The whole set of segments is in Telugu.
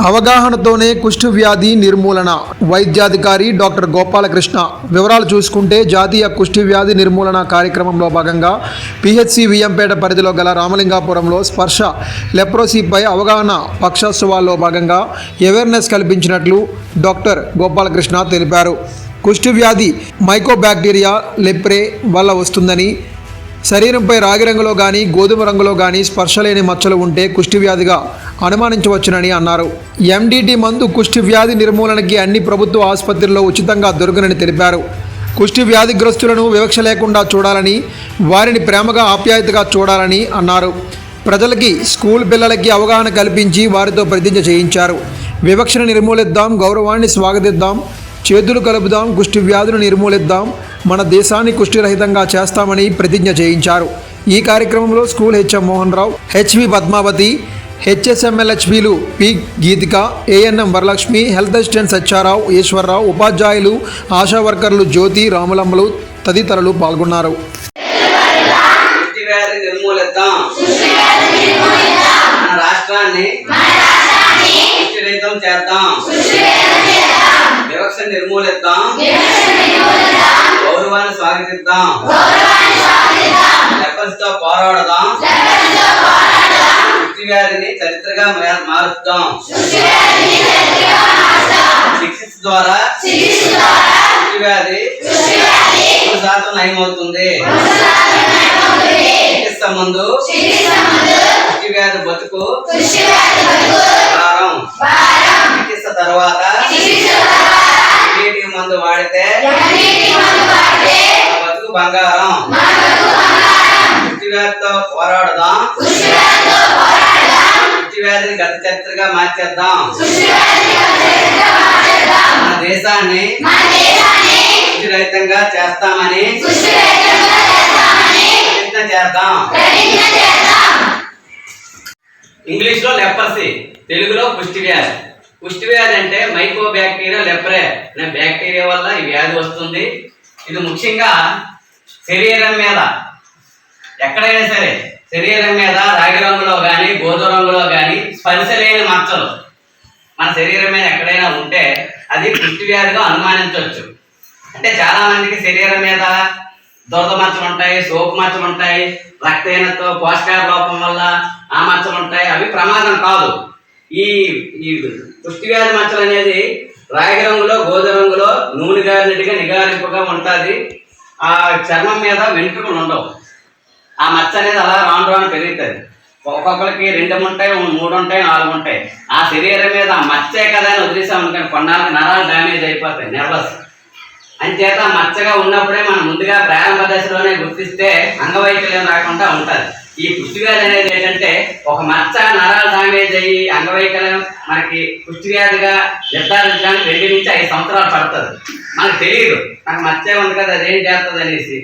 అవగాహనతోనే కుష్ఠవ్యాధి నిర్మూలన. వైద్యాధికారి డాక్టర్ గోపాలకృష్ణ వివరాలు చూసుకుంటే జాతీయ కుష్ఠవ్యాధి నిర్మూలన కార్యక్రమంలో భాగంగా పిహెచ్సి విఎంపేట పరిధిలో గల రామలింగాపురంలో స్పర్శ లెప్రోసీపై అవగాహన పక్షోత్సవాల్లో భాగంగా అవేర్నెస్ కల్పించినట్లు డాక్టర్ గోపాలకృష్ణ తెలిపారు. కుష్ఠవ్యాధి మైకోబ్యాక్టీరియా లెప్రే వల్ల వస్తుందని శరీరంపై రాగి రంగులో కానీ గోధుమ రంగులో కానీ స్పర్శ లేని మచ్చలు ఉంటే కుష్టి వ్యాధిగా అనుమానించవచ్చునని అన్నారు. ఎండిటి మందు కుష్టి వ్యాధి నిర్మూలనకి అన్ని ప్రభుత్వ ఆసుపత్రుల్లో ఉచితంగా దొరుకునని తెలిపారు. కుష్టి వ్యాధిగ్రస్తులను వివక్ష లేకుండా చూడాలని వారిని ప్రేమగా ఆప్యాయతగా చూడాలని అన్నారు. ప్రజలకి స్కూల్ పిల్లలకి అవగాహన కల్పించి వారితో ప్రతిజ్ఞ చేయించారు. వివక్షను నిర్మూలిద్దాం గౌరవాన్ని స్వాగతిద్దాం చేతులు కలుపుదాం కుష్టి వ్యాధులు నిర్మూలిద్దాం మన దేశాన్ని కుష్టిరహితంగా చేస్తామని ప్రతిజ్ఞ చేయించారు. ఈ కార్యక్రమంలో school HM Mohan Rao HV Padmavathi హెచ్ఎస్ఎంఎల్హెచ్పిలు P Geethika ANM Varalakshmi health assistant Satyarao Eswararao ఉపాధ్యాయులు ఆశా వర్కర్లు జ్యోతి రాములమ్మలు తదితరులు పాల్గొన్నారు. రాష్ట్రాన్ని చేద్దాం. నిర్మూలిద్దాం. గౌరవాన్ని స్వాగతిద్దాం. లెక్కలతో పోరాడదాం. వ్యాధిని చరిత్రగా మారుద్దాం. చికిత్స ద్వారా పుష్టి వ్యాధి శాతం నయమవుతుంది. చికిత్స ముందు పుష్టి వ్యాధి బతుకు చికిత్స తర్వాత మందు వాడితే బతుకు బంగారం. పుష్టి వ్యాధితో పోరాడదాం. పుష్టి వ్యాధిని గత చరిత్రగా మార్చేద్దాం. మన దేశాన్ని రహితంగా చేస్తామని ప్రతిజ్ఞ చేద్దాం. ఇంగ్లీష్లో లెపర్సీ తెలుగులో పుష్టి వ్యాధి పుష్టి వ్యాధి అంటే మైకో బ్యాక్టీరియా లెపరే అనే బ్యాక్టీరియా వల్ల ఈ వ్యాధి వస్తుంది. ఇది ముఖ్యంగా శరీరం మీద ఎక్కడైనా సరే శరీరం మీద రాగి రంగులో కానీ గోధుమ రంగులో కానీ స్పర్శ లేని మచ్చలు మన శరీరం మీద ఎక్కడైనా ఉంటే అది పుష్టి వ్యాధిగా అనుమానించవచ్చు. అంటే చాలా మందికి శరీరం మీద దురద మచ్చలు ఉంటాయి సోపు మచ్చలు ఉంటాయి రక్తహీనతో పోషకాహార లోపం వల్ల ఆ మచ్చలు ఉంటాయి. అవి ప్రమాదం కాదు. ఈ ఈ పుష్టి వ్యాధి మచ్చలు అనేది రాగి రంగులో గోధుమ రంగులో నూనె గారినట్టుగా నిగారింపుగా ఉంటుంది. ఆ చర్మం మీద వెంట్రుకలు ఉండవు. ఆ మచ్చ అనేది అలా రాను రాను పెరుగుతుంది. ఒక్కొక్కరికి రెండు ఉంటాయి మూడు ఉంటాయి నాలుగు ఉంటాయి. ఆ శరీరం మీద ఆ మచ్చే కదా అని వదిలేసాం అనుకోండి కొన్నాళ్ళకి నరాలు డ్యామేజ్ అయిపోతాయి నెర్వస్ అంచేత మచ్చగా ఉన్నప్పుడే మనం ముందుగా ప్రారంభ దశలోనే గుర్తిస్తే అంగవైకల్యం రాకుండా ఉంటుంది. ఈ పుష్టివ్యాధి అనేది ఏంటంటే ఒక మచ్చ నరాలు డామేజ్ అయ్యి అంగవైకల్యం మనకి పుష్టివ్యాధిగా నిర్ధారించడానికి రెండు నుంచి ఐదు సంవత్సరాలు పడుతుంది. మనకు తెలియదు నాకు మచ్చే ఉంది కదా అదేం చేస్తుంది అనేసి.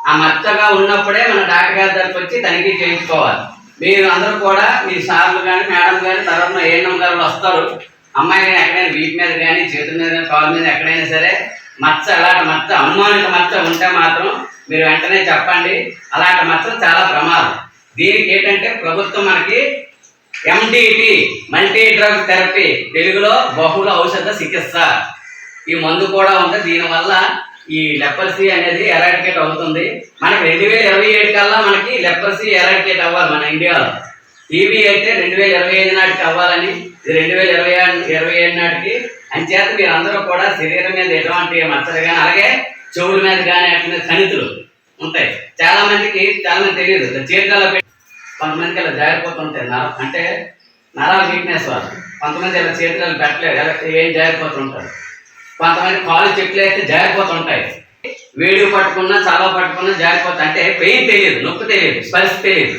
ఆ మచ్చగా ఉన్నప్పుడే మన డాక్టర్ గారి దగ్గరికి వచ్చి తనిఖీ చేయించుకోవాలి. మీరు అందరూ కూడా మీ సార్లు కానీ మేడం కానీ తర్వాత ఏఎన్ఎం గారు వస్తారు. అమ్మాయి కానీ ఎక్కడైనా వీటి మీద కానీ చేతుల మీద కానీ కాళ్ళ మీద ఎక్కడైనా సరే మచ్చ అలాంటి మచ్చ అనుమానిత మచ్చ ఉంటే మాత్రం మీరు వెంటనే చెప్పండి. అలాంటి మచ్చ చాలా ప్రమాదం. దీనికి ఏంటంటే ప్రభుత్వం మనకి ఎండిటి మల్టీ డ్రగ్ థెరపీ తెలుగులో బహుళ ఔషధ చికిత్స. ఈ మందు కూడా ఉంది దీనివల్ల ఈ లెపర్సీ అనేది ఎరాడికేట్ అవుతుంది. మనకి రెండు వేల ఇరవై ఏడు కల్లా మనకి లెపర్సీ ఎరాడికేట్ అవ్వాలి మన ఇండియాలో. టీబీ అయితే రెండు వేల ఇరవై ఐదు నాటికి అవ్వాలని రెండు వేల ఇరవై ఇరవై ఏడు నాటికి అంచేత మీరు అందరూ కూడా శరీరం మీద ఎటువంటి మచ్చలు కానీ అలాగే చెవుల మీద కానీ అట్లనే కణితులు ఉంటాయి. చాలా మందికి చాలా మంది తెలియదు. చీరకాల కొంతమందికి ఇలా జారిపోతుంటాయి నర అంటే నరాల వీక్నెస్ వాళ్ళు కొంతమంది ఇలా చీరకాలు పెట్టలేదు ఎలా ఏం జారిపోతుంటారు? కొంతమంది కాలు చెట్లు వేస్తే జారిపోతుంటాయి. వేడి పట్టుకున్నా చాలా పట్టుకున్నా జారిపోతాయి. అంటే పెయిన్ తెలియదు నొప్పి తెలియదు స్పర్శ తెలియదు.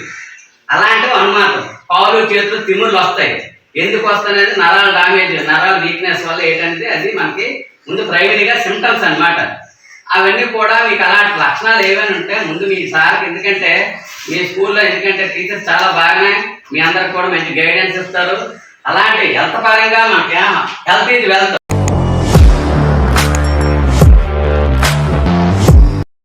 అలాంటివి అనుమానం కాలు చేతులు తిమ్ములు వస్తాయి. ఎందుకు వస్తాయనేది నరాల డామేజ్ నరాల వీక్నెస్ వల్ల ఏంటంటే అది మనకి ముందు ప్రైమరీగా సిమ్టమ్స్ అన్నమాట. అవన్నీ కూడా మీకు అలాంటి లక్షణాలు ఏమైనా ఉంటే ముందు మీ సార్ ఎందుకంటే మీ స్కూల్లో ఎందుకంటే టీచర్స్ చాలా బాగానే మీ అందరికి కూడా మంచి గైడెన్స్ ఇస్తారు. అలాంటి హెల్త్ పరంగా మనకి హెల్త్ ఇది వెల్త్